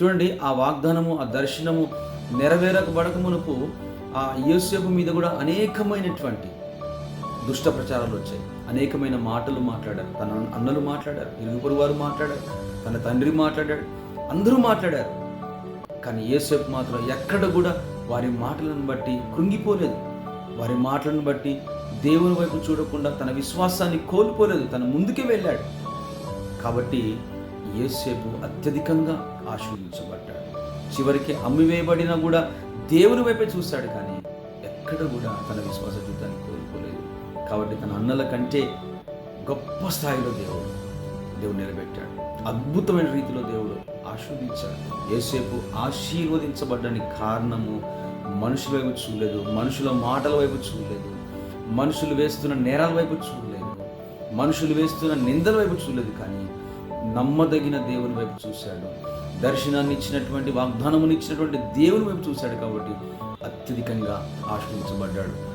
చూడండి ఆ వాగ్దానము ఆ దర్శనము నెరవేరకబడక మునుపు ఆ యోసేపు మీద కూడా అనేకమైనటువంటి దుష్ట ప్రచారాలు వచ్చాయి. అనేకమైన మాటలు మాట్లాడారు. తన అన్నలు మాట్లాడారు ఇరుగుపొరు వారు మాట్లాడారు తన తండ్రి మాట్లాడాడు అందరూ మాట్లాడారు. కానీ యేసేపు మాత్రం ఎక్కడ కూడా వారి మాటలను బట్టి కృంగిపోలేదు. వారి మాటలను బట్టి దేవుని వైపు చూడకుండా తన విశ్వాసాన్ని కోల్పోలేదు తన ముందుకే వెళ్ళాడు. కాబట్టి యేసేపు అత్యధికంగా ఆశీర్వదించబడ్డాడు. చివరికి అమ్మివేయబడినా కూడా దేవుని వైపే చూశాడు కానీ ఎక్కడ కూడా తన విశ్వాస జీవితాన్ని కోల్పోలేదు. కాబట్టి తన అన్నల కంటే గొప్ప స్థాయిలో దేవుడు దేవుడు నిలబెట్టాడు. అద్భుతమైన రీతిలో దేవుడు ఆశీర్వదించాడు. ఏసేపు ఆశీర్వదించబడ్డానికి కారణము మనుషుల వైపు చూడలేదు మనుషుల మాటల వైపు చూడలేదు మనుషులు వేస్తున్న నేరాల వైపు చూడలేదు మనుషులు వేస్తున్న నిందల వైపు చూడలేదు కానీ నమ్మదగిన దేవుని వైపు చూశాడు. దర్శనాన్ని ఇచ్చినటువంటి వాగ్దానముని ఇచ్చినటువంటి దేవుని వైపు చూశాడు కాబట్టి అత్యధికంగా ఆశ్రయించబడ్డాడు.